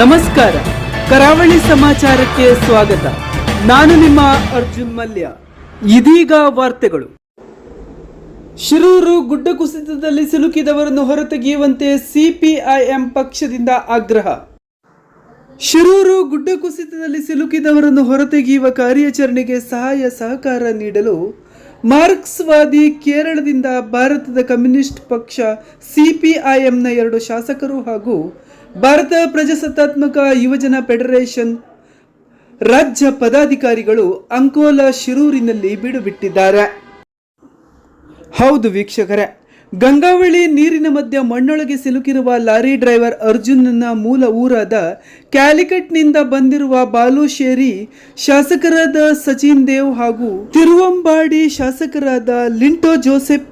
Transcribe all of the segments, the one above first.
ನಮಸ್ಕಾರ. ಕರಾವಳಿ ಸಮಾಚಾರಕ್ಕೆ ಸ್ವಾಗತ. ನಾನು ನಿಮ್ಮ ಅರ್ಜುನ್ ಮಲ್ಯ. ಇದೀಗ ವಾರ್ತೆಗಳು. ಶಿರೂರು ಗುಡ್ಡ ಕುಸಿತದಲ್ಲಿ ಸಿಲುಕಿದವರನ್ನು ಹೊರತೆಗೆಯುವಂತೆ ಸಿಪಿಐಎಂ ಪಕ್ಷದಿಂದ ಆಗ್ರಹ. ಶಿರೂರು ಗುಡ್ಡ ಕುಸಿತದಲ್ಲಿ ಸಿಲುಕಿದವರನ್ನು ಹೊರತೆಗೆಯುವ ಕಾರ್ಯಾಚರಣೆಗೆ ಸಹಾಯ ಸಹಕಾರ ನೀಡಲು ಮಾರ್ಕ್ಸ್ವಾದಿ ಕೇರಳದಿಂದ ಭಾರತದ ಕಮ್ಯುನಿಸ್ಟ್ ಪಕ್ಷ ಸಿಪಿಐಎಂನ ಎರಡು ಶಾಸಕರು ಹಾಗೂ ಭಾರತ ಪ್ರಜಾಸತ್ತಾತ್ಮಕ ಯುವಜನ ಫೆಡರೇಷನ್ ರಾಜ್ಯ ಪದಾಧಿಕಾರಿಗಳು ಅಂಕೋಲಾ ಶಿರೂರಿನಲ್ಲಿ ಬೀಡುಬಿಟ್ಟಿದ್ದಾರೆ. ಹೌದು ವೀಕ್ಷಕರೇ, ಗಂಗಾವಳಿ ನೀರಿನ ಮಧ್ಯ ಮಣ್ಣೊಳಗೆ ಸಿಲುಕಿರುವ ಲಾರಿ ಡ್ರೈವರ್ ಅರ್ಜುನನ ಮೂಲ ಊರಾದ ಕ್ಯಾಲಿಕಟ್ನಿಂದ ಬಂದಿರುವ ಬಾಲುಶೇರಿ ಶಾಸಕರಾದ ಸಚಿನ್ ದೇವ್ ಹಾಗೂ ತಿರುವಂಬಾಡಿ ಶಾಸಕರಾದ ಲಿಂಟೋ ಜೋಸೆಫ್,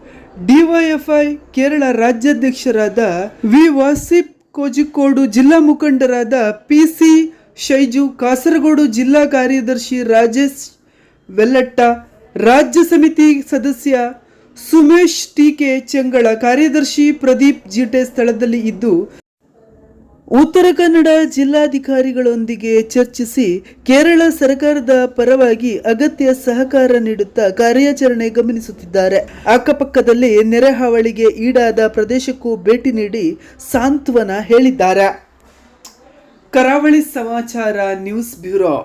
ಡಿವೈಎಫ್ಐ ಕೇರಳ ರಾಜ್ಯಾಧ್ಯಕ್ಷರಾದ ವಿ ವಾಸಿಫ್ ಕೋಜಿಕೋಡು ಜಿಲ್ಲಾ ಮುಖಂಡರಾದ ಪಿ ಸಿ ಶೈಜು, ಕಾಸರಗೋಡು ಜಿಲ್ಲಾ ಕಾರ್ಯದರ್ಶಿ ರಾಜೇಶ್ ವೆಲ್ಲಟ್ಟ, ರಾಜ್ಯ ಸಮಿತಿ ಸದಸ್ಯ ಸುಮೇಶ್ ಟಿಕೆ ಚೆಂಗಳ ಕಾರ್ಯದರ್ಶಿ ಪ್ರದೀಪ್ ಜೀಟೆ ಸ್ಥಳದಲ್ಲಿ ಇದ್ದು ಉತ್ತರ ಕನ್ನಡ ಜಿಲ್ಲಾಧಿಕಾರಿಗಳೊಂದಿಗೆ ಚರ್ಚಿಸಿ ಕೇರಳ ಸರ್ಕಾರದ ಪರವಾಗಿ ಅಗತ್ಯ ಸಹಕಾರ ನೀಡುತ್ತಾ ಕಾರ್ಯಾಚರಣೆ ಗಮನಿಸುತ್ತಿದ್ದಾರೆ. ಅಕ್ಕಪಕ್ಕದಲ್ಲಿ ನೆರೆ ಹಾವಳಿಗೆ ಈಡಾದ ಪ್ರದೇಶಕ್ಕೂ ಭೇಟಿ ನೀಡಿ ಸಾಂತ್ವನ ಹೇಳಿದ್ದಾರೆ. ಕರಾವಳಿ ಸಮಾಚಾರ ನ್ಯೂಸ್ ಬ್ಯೂರೋ.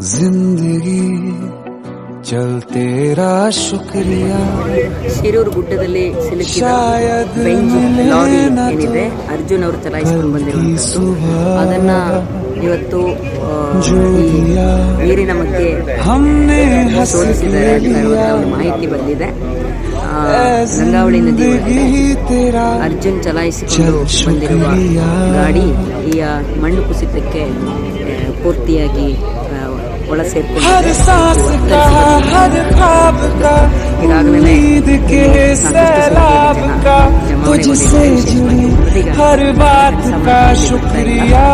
जिंदगी ಚಲ್ ತೇರಾ ಶುಕ್ರಿಯಾ. ಶಿರೂರು ಗುಡ್ಡದಲ್ಲಿ ಸಿಲುಕಿದ ಏನಿದೆ ಅರ್ಜುನ್ ಅವರು ಚಲಾಯಿಸಿಕೊಂಡು ಬಂದಿರುವಂಥದ್ದು. ಅದನ್ನ ಇವತ್ತು ಈ ನೀರಿನ ಬಗ್ಗೆ ಶೋಧಿಸಿದ್ದಾರೆ ಮಾಹಿತಿ ಬಂದಿದೆ. ಗಂಗಾವಳಿ ನದಿ ಅರ್ಜುನ್ ಚಲಾಯಿಸಿಕೊಂಡು ಬಂದಿರುವ ಗಾಡಿ ಈ ಮಣ್ಣು ಕುಸಿತಕ್ಕೆ ಪೂರ್ತಿಯಾಗಿ ಒಳ हर ಸೇರ್ಕೊಂಡಿದೆ सांस का हर ख्वाब का ಈಗಾಗಲೇ उम्मीद के सैलाब का तुझसे जुड़ी हर बात का शुक्रिया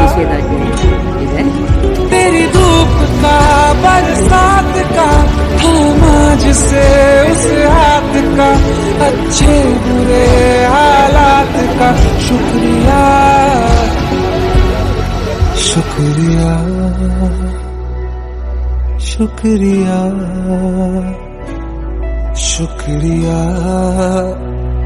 ನಿಷೇಧಾಜ್ಞೆ ಇದೆ तेरी धूप का बरसात का थामा से उस हाथ का अच्छे बुरे हालात का शुक्रिया शुक्रिया शुक्रिया शुक्रिया